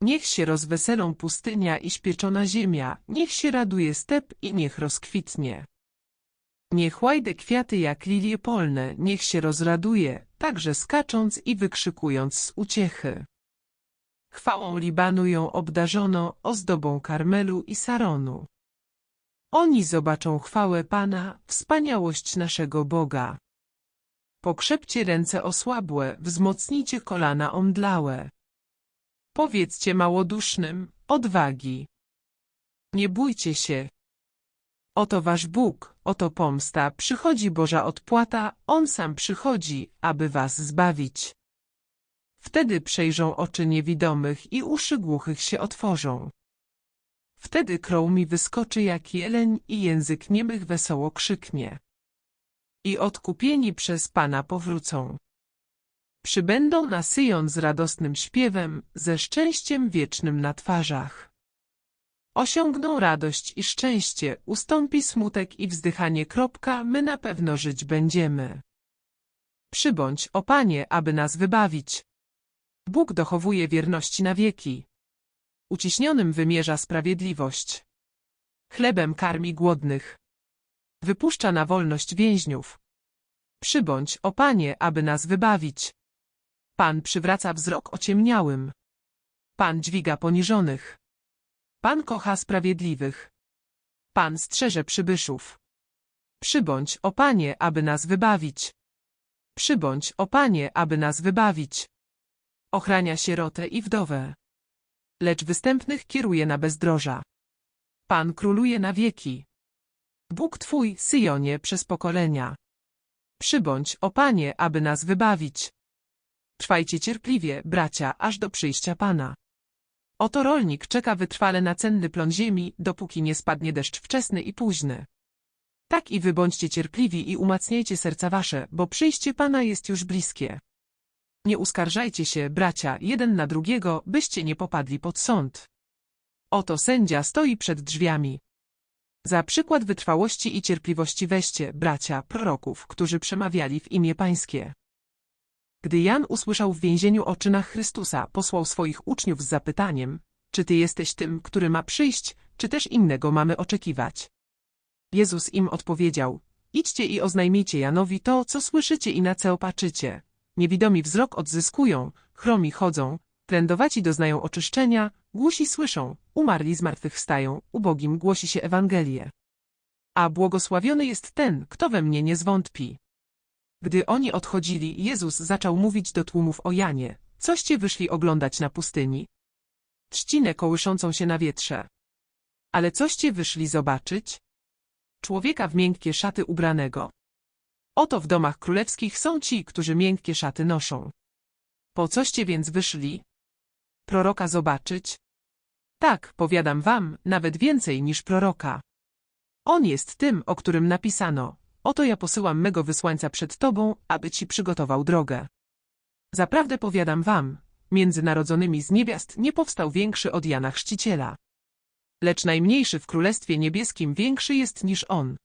Niech się rozweselą pustynia i śpieczona ziemia, niech się raduje step i niech rozkwitnie. Niech łajde kwiaty jak lilie polne, niech się rozraduje, także skacząc i wykrzykując z uciechy. Chwałą Libanu ją obdarzono, ozdobą Karmelu i Saronu. Oni zobaczą chwałę Pana, wspaniałość naszego Boga. Pokrzepcie ręce osłabłe, wzmocnijcie kolana omdlałe. Powiedzcie małodusznym, odwagi. Nie bójcie się. Oto wasz Bóg, oto pomsta, przychodzi Boża odpłata, On sam przychodzi, aby was zbawić. Wtedy przejrzą oczy niewidomych i uszy głuchych się otworzą. Wtedy krął mi wyskoczy jak jeleń i język niemych wesoło krzyknie. I odkupieni przez Pana powrócą. Przybędą na Syjon z radosnym śpiewem, ze szczęściem wiecznym na twarzach. Osiągną radość i szczęście, ustąpi smutek i wzdychanie. Kropka, my na pewno żyć będziemy. Przybądź, o Panie, aby nas wybawić. Bóg dochowuje wierności na wieki. Uciśnionym wymierza sprawiedliwość. Chlebem karmi głodnych. Wypuszcza na wolność więźniów. Przybądź, o Panie, aby nas wybawić. Pan przywraca wzrok ociemniałym. Pan dźwiga poniżonych. Pan kocha sprawiedliwych. Pan strzeże przybyszów. Przybądź, o Panie, aby nas wybawić. Przybądź, o Panie, aby nas wybawić. Ochrania sierotę i wdowę. Lecz występnych kieruje na bezdroża. Pan króluje na wieki. Bóg Twój, Syjonie, przez pokolenia. Przybądź, o Panie, aby nas wybawić. Trwajcie cierpliwie, bracia, aż do przyjścia Pana. Oto rolnik czeka wytrwale na cenny plon ziemi, dopóki nie spadnie deszcz wczesny i późny. Tak i wy bądźcie cierpliwi i umacniajcie serca wasze, bo przyjście Pana jest już bliskie. Nie uskarżajcie się, bracia, jeden na drugiego, byście nie popadli pod sąd. Oto sędzia stoi przed drzwiami. Za przykład wytrwałości i cierpliwości weźcie, bracia, proroków, którzy przemawiali w imię Pańskie. Gdy Jan usłyszał w więzieniu o czynach Chrystusa, posłał swoich uczniów z zapytaniem, czy ty jesteś tym, który ma przyjść, czy też innego mamy oczekiwać? Jezus im odpowiedział, idźcie i oznajmijcie Janowi to, co słyszycie i na co opaczycie. Niewidomi wzrok odzyskują, chromi chodzą, trędowaci doznają oczyszczenia, głusi słyszą, umarli zmartwychwstają, ubogim głosi się Ewangelię. A błogosławiony jest ten, kto we mnie nie zwątpi. Gdy oni odchodzili, Jezus zaczął mówić do tłumów o Janie. Coście wyszli oglądać na pustyni? Trzcinę kołyszącą się na wietrze. Ale coście wyszli zobaczyć? Człowieka w miękkie szaty ubranego. Oto w domach królewskich są ci, którzy miękkie szaty noszą. Po coście więc wyszli? Proroka zobaczyć? Tak, powiadam wam, nawet więcej niż proroka. On jest tym, o którym napisano. Oto ja posyłam mego wysłańca przed tobą, aby ci przygotował drogę. Zaprawdę powiadam wam, między narodzonymi z niewiast nie powstał większy od Jana Chrzciciela. Lecz najmniejszy w Królestwie Niebieskim większy jest niż on.